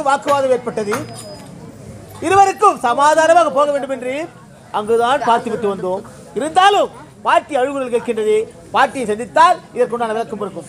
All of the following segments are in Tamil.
இருவருக்கு வாக்குவாதம் ஏற்பட்டது. இருவருக்கும் சமாதானமாக போக வேண்டும் என்று அங்குதான் பார்த்துவிட்டு வந்தோம். இருந்தாலும் பாட்டி அழுகுகள் கேட்கின்றது. பாட்டியை சந்தித்தால் இதற்குண்டான விளக்கம் இருக்கும்.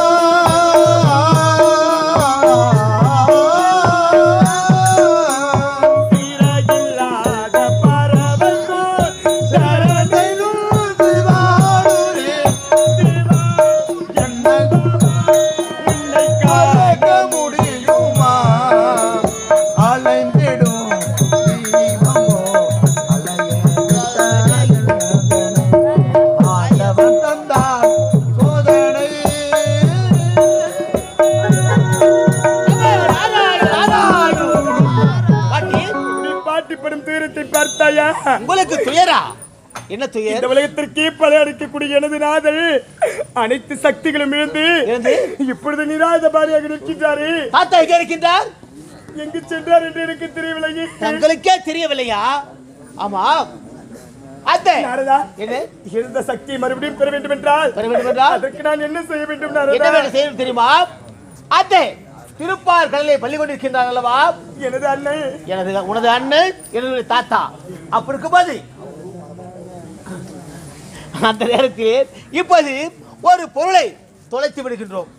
நாதல் அனைத்து சக்திகளும் இழந்து? இப்பொழுது நிராத பாரியாக நிற்கின்றாரே. தாத்தா எங்கே இருக்கின்றார்? எங்கு சென்றார் என்று எனக்கு தெரியவில்லை தங்களுக்கே தெரியவில்லையா? ஆமா. அத்தை. எழுந்த சக்தியை மறுபடியும் பெற வேண்டும் என்றால் பெற வேண்டும் என்றால்? அதற்கு நான் என்ன செய்ய வேண்டும் என்ன செய்யணும் தெரியுமா? அத்தை திருப்பார் கடலை பள்ளி கொண்டிருக்கின்றார் அல்லவா? எனது அண்ணன். எனது உனது அண்ணன் எனது தாத்தா. அப்படி இருக்கும்போது அந்த நேரத்தில் இப்போது ஒரு பொருளை தொலைத்து விடுகின்றோம்.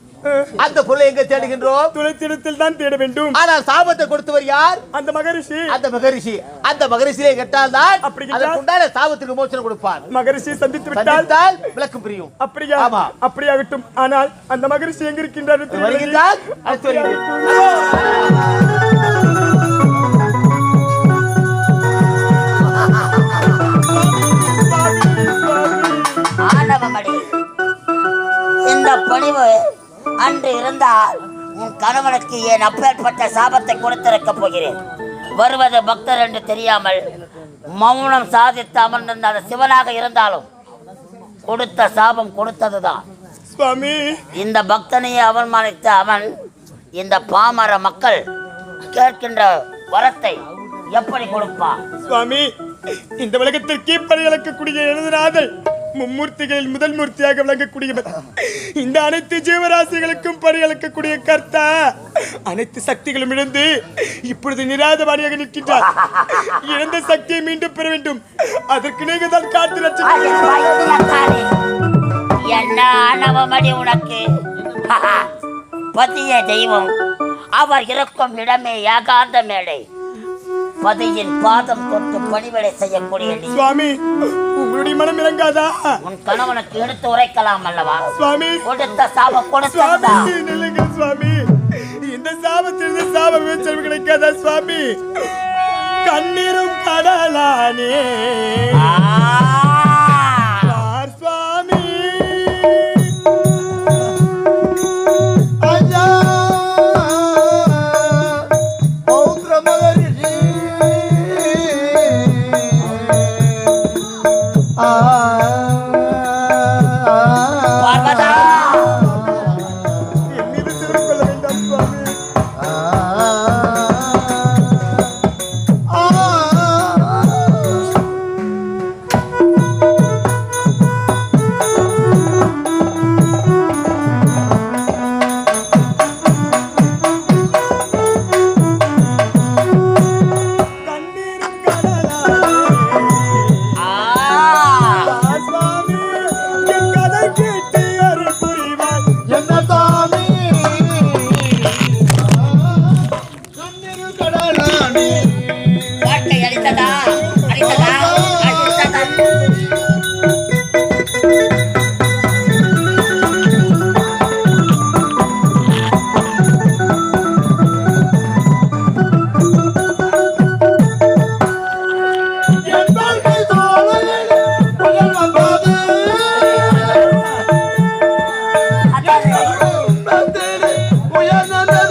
அந்த பொருளை எங்க தேடுகின்றோம்? துளைத்திடத்தில் தான் தேட வேண்டும். ஆனால் சாபத்தை கொடுத்தவர் யார்? அந்த மகரிஷி. அந்த மகரிஷி. அந்த மகரிஷியை கேட்டால் தான் அப்படி கேட்டால்? அதற்கு உண்டான சாபத்துக்கு மோசனம் கொடுப்பார். மகரிஷி சந்தித்து விட்டால் விளக்கம் புரியும். அப்படியா? ஆமா. அப்படியாகட்டும். ஆனால் அந்த மகரிஷி எங்க இருக்கின்றார். வருகின்றால் அடுத்து வருகிறேன் ஆண்டவமடி இந்த பணிவு அன்று இருந்தால் உன் கணவனுக்கு ஏன் அப்பேற்பட்ட சாபத்தை கொடுத்திருக்க போகிறேன்? வருவது பக்தர் என்று தெரியாமல் மௌனம் சாதித்து அமர்ந்திருந்த அந்த சிவனாக இருந்தாலும் கொடுத்த சாபம் கொடுத்ததுதான். இந்த பக்தனையே அவமானித்த அவன் இந்த பாமர மக்கள் கேட்கின்ற வரத்தை எப்படி கொடுப்பான்? சுவாமி இந்த உலகத்திற்கே படையளக்கக்கூடிய எனது நாதல் மும்மூர்த்திகளில் முதல் மூர்த்தியாக விளங்கக்கூடியவர் இந்த அனைத்து ஜீவராசிகளுக்கும் பணியளிக்கக்கூடிய கர்த்தா அனைத்து சக்திகளும் இழந்து இப்பொழுது நிராதவாணியாக நிற்கின்றார். இழந்த சக்தியை மீண்டும் பெற வேண்டும். அதற்கு நீங்க தான் காத்து அது லட்சம் என்ன ஆணவமடி உனக்கு? பதிய தெய்வம். அவர் இருக்கும் இடமே ஏகாந்த மேடை. பதியின் பாதம் தொட்டு பணிவிடை செய்யக்கூடிய நீ. சுவாமி உங்களுடைய மனம் இறங்காதா? உன் கணவனுக்கு எடுத்து உரைக்கலாம் அல்லவா? சுவாமி கொடுத்த சாபம் கொடுத்ததா? சுவாமி நில்லுங்க சுவாமி. இந்த சாபத்திலிருந்து சாப விமோச்சனம் கிடைக்காதா சுவாமி? கண்ணீரும் கடலானே.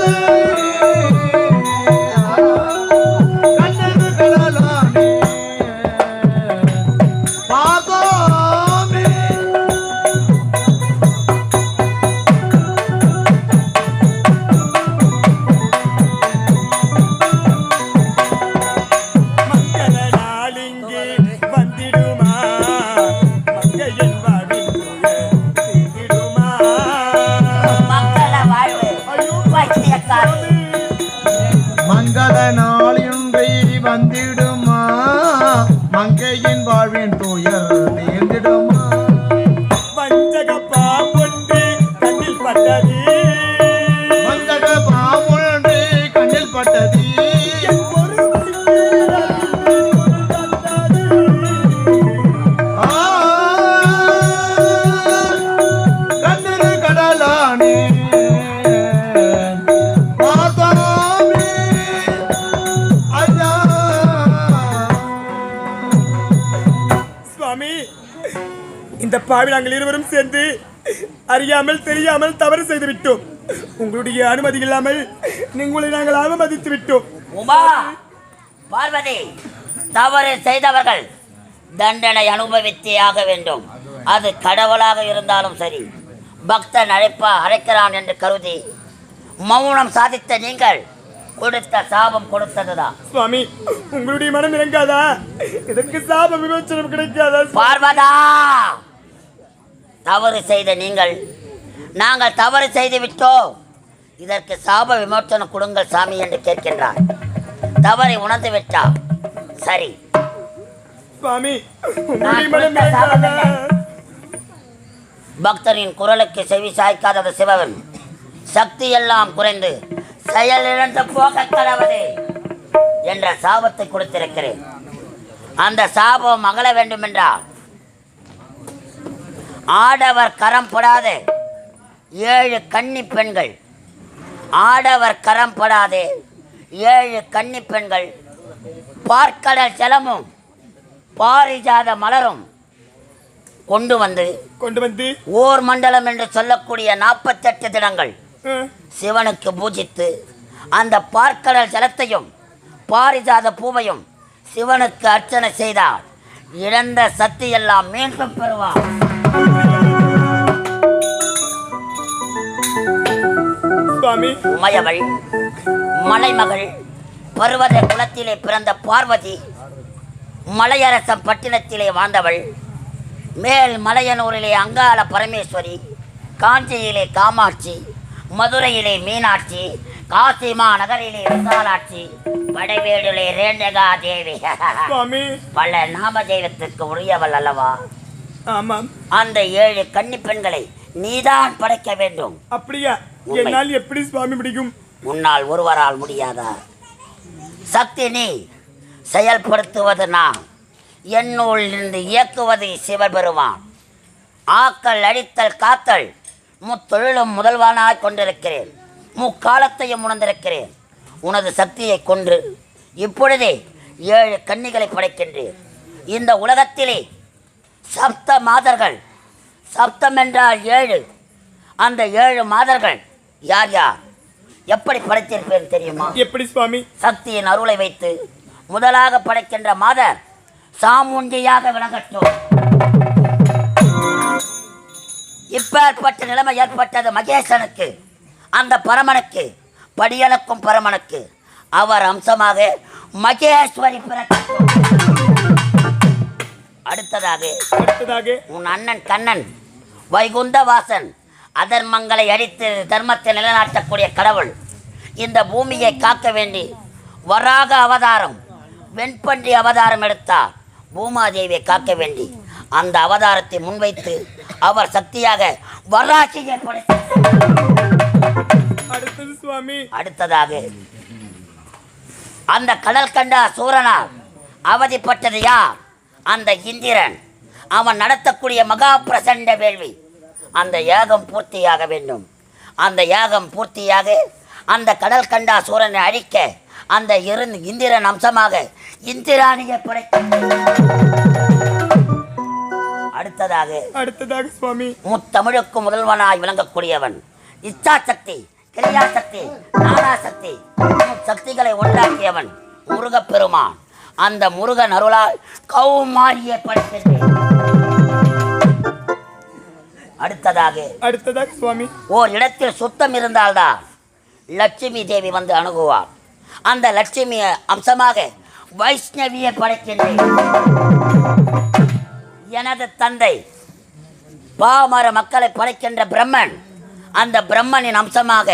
Father. இந்த பாவி நாங்கள் இருவரும் சேர்ந்து அறியாமல் தெரியாமல் தவறு செய்து விட்டோம் உங்களுடைய அனுமதி இல்லாமல் உங்களை நாங்கள் அவமதித்து விட்டோம். உமா பார்வதி தவறு செய்தவர்கள் தண்டனை அனுபவித்தே ஆக வேண்டும். அது கடவுளாக இருந்தாலும் சரி பக்தன் அழைப்பா அழைக்கிறான் என்று கருதி மௌனம் சாதித்த நீங்கள் கொடுத்த சாபம் கொடுத்ததுதான். சுவாமி உங்களுடைய மனம் இறங்காதா? இதற்கு சாப விமோச்சனம் கிடைக்காதா பார்வதா! தவறு செய்த நீங்கள் நாங்கள் தவறு செய்து விட்டோம். இதற்கு சாப விமோச்சனம் கொடுங்கள் சாமி என்று கேட்கின்றார். தவறை உணர்ந்து விட்டா சரி. பக்தரின் குரலுக்கு செவி சாய்க்காதது சிவன் சக்தி எல்லாம் குறைந்து செயலிழந்து போக கடவுளே என்ற சாபத்தை கொடுத்திருக்கிறேன். அந்த சாபம் அகல வேண்டுமென்றால் ஆடவர் கரம் படாத. ஏழு கன்னி பெண்கள். ஆடவர் கரம் படாதே. ஏழு கன்னி பெண்கள். பார்க்கடல் ஜலமும் பாரிஜாத மலரும் கொண்டு வந்து கொண்டு வந்து ஓர் மண்டலம் என்று சொல்லக்கூடிய நாற்பத்தெட்டு தினங்கள் சிவனுக்கு பூஜித்து அந்த பார்க்கடல் ஜலத்தையும் பாரிஜாத பூவையும் சிவனுக்கு அர்ச்சனை செய்தார். இழந்த சக்தி எல்லாம் மீண்டும் பெறுவார். உமையவள் மலைமகள் பர்வத குலத்திலே பிறந்த பார்வதி மலையரசம் பட்டினத்திலே வாழ்ந்தவள் மேல் மலையனூரிலே அங்காள பரமேஸ்வரி காஞ்சியிலே காமாட்சி மதுரையிலே மீனாட்சி காசிமா நகரிலே விசாலாட்சி படைவேடுலே ரேண்டகா தேவி பல நாம தெய்வத்திற்கு உரியவள் அல்லவா? ஆமாம். அந்த ஏழு கன்னி பெண்களை நீதான் படைக்க வேண்டும். அப்படியா. என்னால் எப்படி சுவாமி பிடிக்கும் உன்னால் ஒருவரால் முடியாதா? சக்தி நீ செயல்படுத்துவது நான். என்னுள் இருந்து இயக்குவது சிவபெருமான். ஆக்கல் அடித்தல் காத்தல் முத்தொழிலும் முதல்வானாய் கொண்டிருக்கிறேன். முக்காலத்தையும் உணர்ந்திருக்கிறேன். உனது சக்தியை கொன்று இப்பொழுதே ஏழு கன்னிகளை படைக்கின்றேன். இந்த உலகத்திலே சப்த மாதர்கள் சப்தம் என்றால் ஏழு. அந்த ஏழு மாதர்கள் யார் யார்? எப்படி படைத்திருப்பேன் தெரியுமா? எப்படி சுவாமி? சக்தியின் அருளை வைத்து முதலாக படைக்கின்ற மாதர் சாமுண்டியாக விளங்கட்டும். இப்பேற்பட்ட நிலைமை ஏற்பட்டது மகேசனுக்கு அந்த பரமனுக்கு. படியளக்கும் பரமனுக்கு. அவர் அம்சமாக மகேஸ்வரி அடுத்ததாக அடுத்ததாக உன் அண்ணன் கண்ணன் வைகுந்த வாசன் அதர்மங்களை அடித்து தர்மத்தை நிலைநாட்டக்கூடிய கடவுள். இந்த பூமியை காக்க வேண்டி வராக அவதாரம் வெண்பன்றி அவதாரம் எடுத்தார். பூமாதேவியை காக்க வேண்டி அந்த அவதாரத்தை முன்வைத்து அவர் சக்தியாக வராட்சியை படைத்தார். அடுத்தது சுவாமி. அடுத்ததாக. அந்த கடல் கண்ட சூரனால் அவதிப்பட்டது யார்? அந்த இந்திரன். அவன் நடத்தக்கூடிய மகா பிரசண்ட வேள்வி. அந்த யாகம் பூர்த்தியாக வேண்டும். அந்த யாகம் பூர்த்தியாக அந்த கடல் கண்டா சூரனை அழிக்க அந்த இருந்து இந்திரன் அம்சமாக இந்திராணியை படைக்க அடுத்ததாக அடுத்ததாக சுவாமி. முத்தமிழுக்கு முதல்வனாய் விளங்கக்கூடியவன். இச்சா சக்தி கிரியா சக்தி நானா சக்தி சக்திகளை ஒன்றாக்கியவன் முருகப்பெருமான். அந்த முருகன் அருளால் கௌமாரியை படைக்கின்றேன் அடுத்ததாக அடுத்ததாக சுவாமி. ஓர் இடத்தில் சுத்தம் இருந்தால்தான் லட்சுமி தேவி வந்து அணுகுவார். அந்த லட்சுமி அம்சமாக வைஷ்ணவியை படைக்கின்றேன். எனது தந்தை பாமர மக்களை படைக்கின்ற பிரம்மன் அந்த பிரம்மனின் அம்சமாக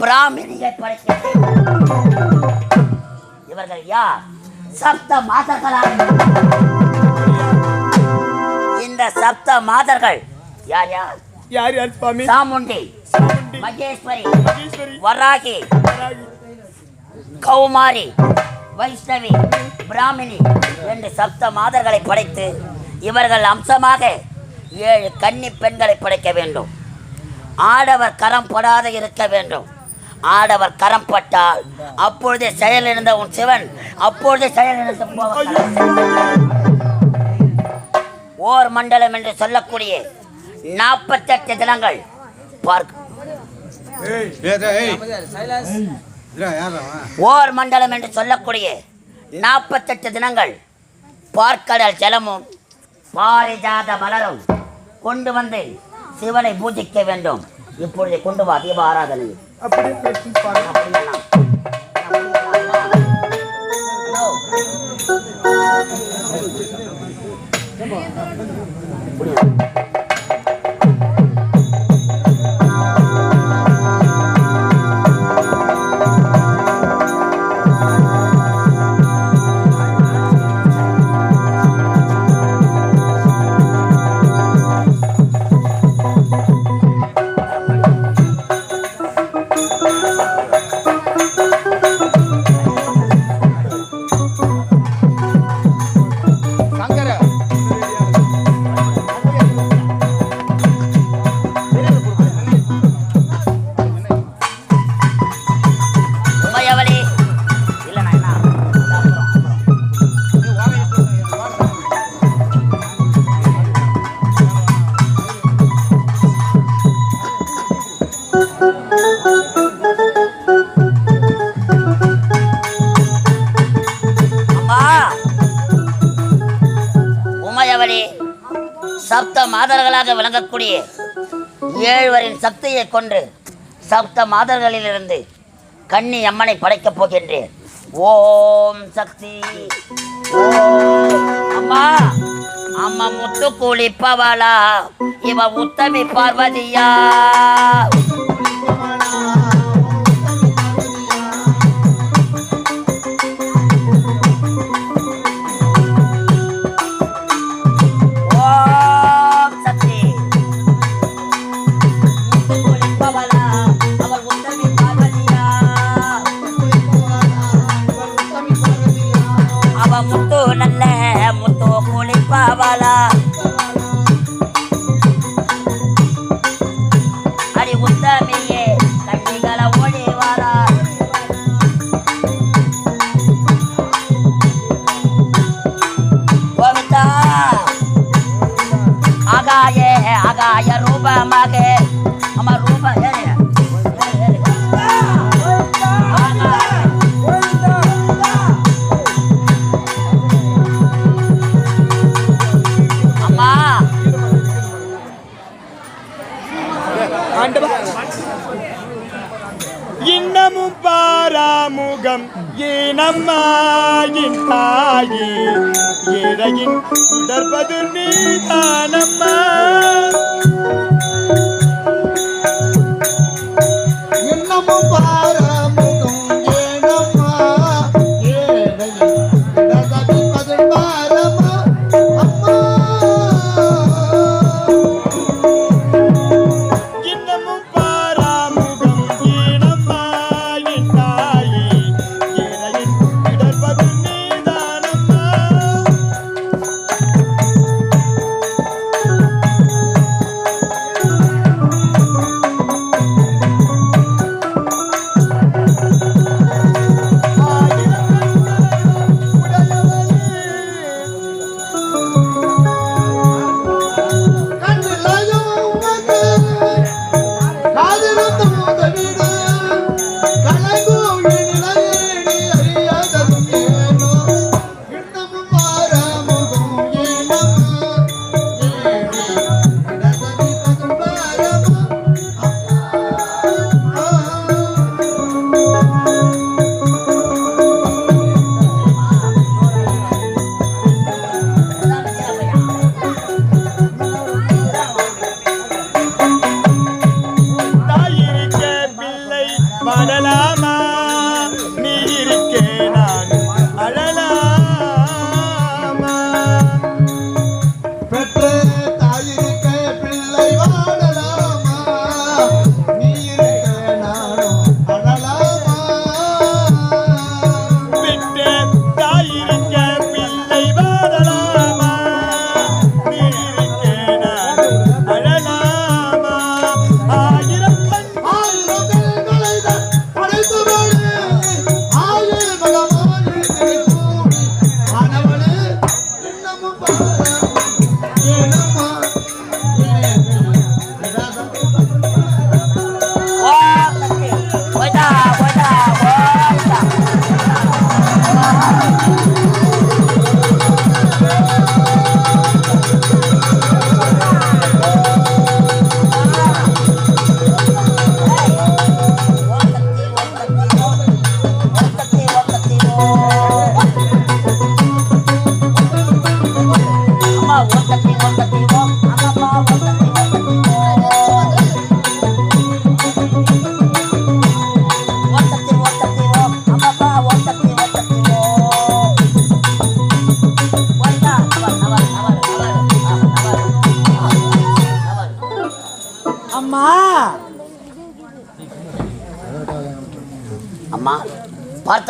பிராமணியை படைக்கின்றேன் இவர்கள் யார்? சப்த மாதர்களா? இந்த சப்த மாதர்கள் யார் யார்? யார் யார் சுவாமி? சாமுண்டி மகேஸ்வரி வராகி. கௌமாரி வைஷ்ணவி பிராமினி என்று சப்த மாதர்களை படைத்து இவர்கள் அம்சமாக ஏழு கன்னி பெண்களை படைக்க வேண்டும். ஆடவர் கரம் படாத இருக்க வேண்டும். ஆடவர் கரம் பட்டால் அப்பொழுதே செயலிழந்த உன் சிவன் அப்பொழுதே செயலிழந்து போவார் ஓர் மண்டலம் என்று சொல்லக்கூடிய நாற்பத்தெட்டு தினங்கள். பார்க்க ஓர் மண்டலம் என்று சொல்லக்கூடிய நாற்பத்தெட்டு தினங்கள். பார்க்கடல் ஜலமும் பாரிஜாத மலரும் கொண்டு வந்து சிவனை பூஜிக்க வேண்டும் இப்பொழுது கொண்டு வா தீப ஆராதனை. அப்படியெல்லாம். விளங்கக்கூடிய ஏழுவரின் சக்தியை கொண்டு சப்த மாதர்களிலிருந்து கண்ணி அம்மனை படைக்கப் போகின்றேன். ஓம் சக்தி. அம்மா அம்மா முத்து குளிப்பவளா இவ உத்தமி பார்வதியா. ஆகாய ரூபமாக அம்மா ரூப ஏறு. ஏறு, இன்னமும் பாராமுகம். ஏனம்மா தாயே ஏழையின் தொடர்பது நீதானம்மா.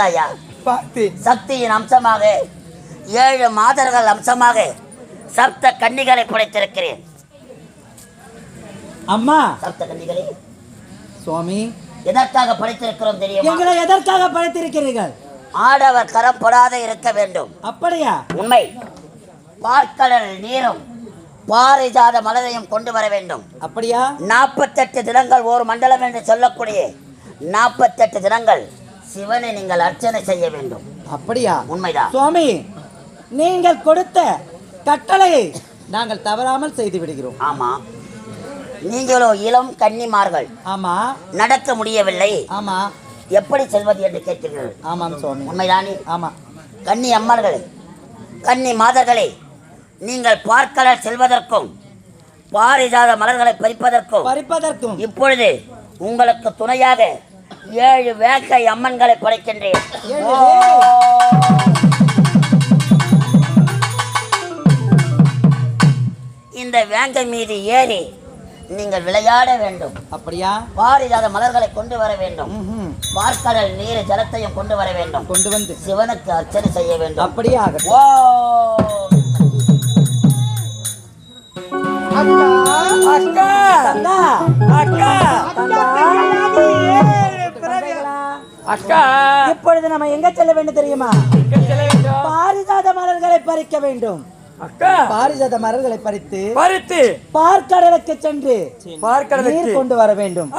பார்த்தாயா சக்தியின் அம்சமாக ஏழு மாதர்கள் அம்சமாக சப்த கன்னிகளை படைத்திருக்கிறேன். அம்மா! சப்த கன்னிகளை? சுவாமி! எதற்காக படைத்திருக்கிறோம் தெரியுமா? எங்களை எதற்காக படைத்திருக்கிறீர்கள்? ஆடவர் கரம் படாத இருக்க வேண்டும். அப்படியா? உண்மை. பார்க்கடல் நீரும் பாரிஜாத மலரையும் கொண்டு வர வேண்டும். அப்படியா? நாற்பத்தெட்டு தினங்கள் ஒரு மண்டலம் என்று சொல்லக்கூடிய நாற்பத்தெட்டு தினங்கள் சிவனை நீங்கள் அர்ச்சனை செய்ய வேண்டும். அப்படியா? உண்மைதான் சுவாமி நீங்கள் கொடுத்த கட்டளையை நாங்கள் தவறாமல் செய்து விடுகிறோம். ஆமா. நீங்களோ இளம் கன்னிமார்கள். ஆமா. நடக்க முடியவில்லை. ஆமா. எப்படி செல்வது என்று கேட்கிறீர்கள்? ஆமாம் சுவாமி. உண்மைதானே ஆமா. கன்னி அம்மர்களே கன்னி மாதர்களே நீங்கள் பார்க்கடல் செல்வதற்கும் பாரிஜாத மலர்களை பறிப்பதற்கும் பறிப்பதற்கும். இப்பொழுது உங்களுக்கு துணையாக ஏழு வேங்கை அம்மன்களை ஓ! இந்த வேங்கை மீது ஏறி நீங்கள் விளையாட வேண்டும். அப்படியா? பாரிஜாத மலர்களை கொண்டு வர வேண்டும். பார்க்கடல் நீர் ஜலத்தையும் கொண்டு வர வேண்டும். கொண்டு வந்து. சிவனுக்கு அர்ச்சனை செய்ய வேண்டும். அப்படியே ஓ. அக்கா. தந்தா. அக்கா. அக்கா இப்பொழுது நம்ம எங்க செல்ல வேண்டும் தெரியுமா? பாரிஜாத மலர்களை பறிக்க வேண்டும். அக்கா. பாரிஜாத மலர்களை பறித்து பருத்து பார்க்கடலுக்கு சென்று பார்க்கடலுக்கு. நீர் கொண்டு வர வேண்டும்.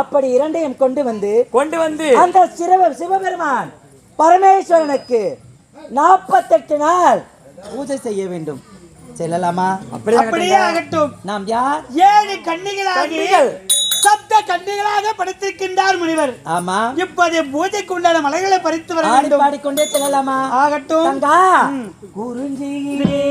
அப்படி இரண்டையும் கொண்டு வந்து கொண்டு வந்து அந்த சிவ சிவபெருமான் பரமேஸ்வரனுக்கு நாற்பத்தெட்டு நாள் பூஜை செய்ய வேண்டும். செல்லலாமா? அப்படியே ஆகட்டும். நாம் யார்? ஏழு கன்னிகள். சப்த கன்னிகளாக படைத்திருக்கின்றார் முனிவர். ஆமா. இப்போது பூஜைக்கு உண்டான மலைகளை பறித்து வர வேண்டும். பாடிக்கொண்டே செல்லலாமா? ஆகட்டும். குறிஞ்சியிலே